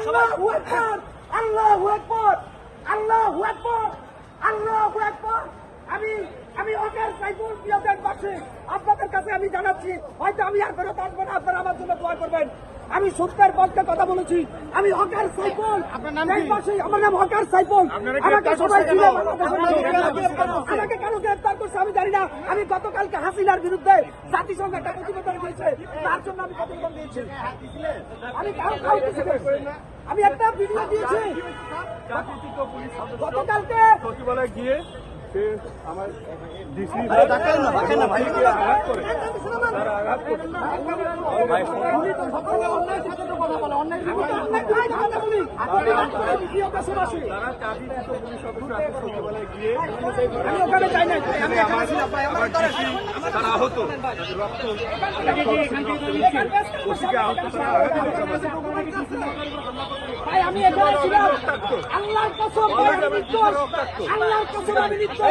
আল্লাহু আকবার আল্লাহু আকবার আল্লাহু আকবার আল্লাহু আকবার। আমি আমি অকার সাইফুল প্রিয়দের পাশে আপনাদের কাছে আমি জানাচ্ছি, হয়তো আমি আর ফেরত আসব না, আপনারা আমার জন্য দোয়া করবেন। আমি সত্যের পক্ষে কথা বলেছি। আমি হকার সাইফুল। আমার নাম হকার সাইফুল। আমাকে সবাই কেন? বাংলাদেশের আমাকে কেন গ্রেফতার করছে আমি জানি না। আমি গতকালকে হাসিনার বিরুদ্ধে জাতিসংঘ একটা প্রতিবেদন দিয়েছে। তার জন্য আমি প্রতিবেদন দিয়েছি। আমি কারও আমি একটা ভিডিও দিয়েছি। গতকালকে সচিবালয়ে গিয়ে সে আমার ডিসি তারা রক্ত আহত আমি এখানে ছিলাম। আল্লাহর কসম আল্লাহর কসম আমি নির্দোষ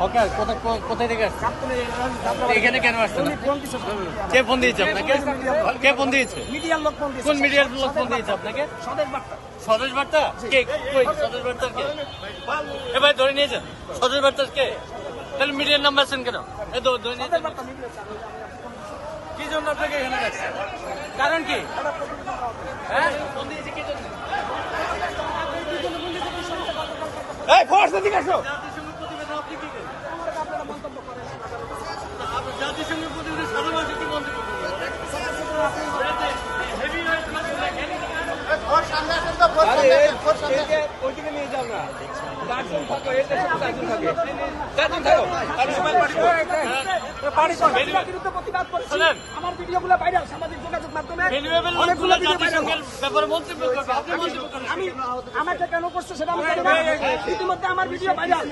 হকার। কোথায় থেকে এখানে কেন কে ফোন দিয়েছে আপনাকে? কে ফোন দিয়েছে? মিডিয়ার লোক কোন মিডিয়ার লোক ফোন দিয়েছে আপনাকে? স্বদেশ বার্তা। কে? কই? স্বদেশ বার্তার কে? এ ভাই ধরে নিয়েছেন? স্বদেশ বার্তার কে? তাহলে মিডিয়ার নাম্বার আছেন কেন? এ ধরে নিয়েছেন। কি জন্য আপনাকে এখানে কারণ কি? হ্যাঁ? ফোন দিয়েছে কি জন্য? এই ফোর্স এদিকে আসো। আমার ভিডিওগুলো ভাইরাল সামাজিক যোগাযোগ মাধ্যমে। অনেকগুলো ভিডিও ভাইরাল জাতিসংঘের ব্যাপারে মন্তব্য করবে। আপনি মন্তব্য করেন। আমি আমাকে কেন করছে সেটা আমি ইতিমধ্যে আমার ভিডিও ভাইরাল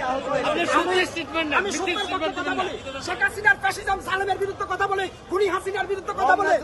আপনি সত্যি স্টেটমেন্ট আমি সত্যের কথা বলি। শেখ হাসিনার ফ্যাসিজম সালেমের বিরুদ্ধে কথা বলে। খুনি হাসিনার বিরুদ্ধে কথা বলে।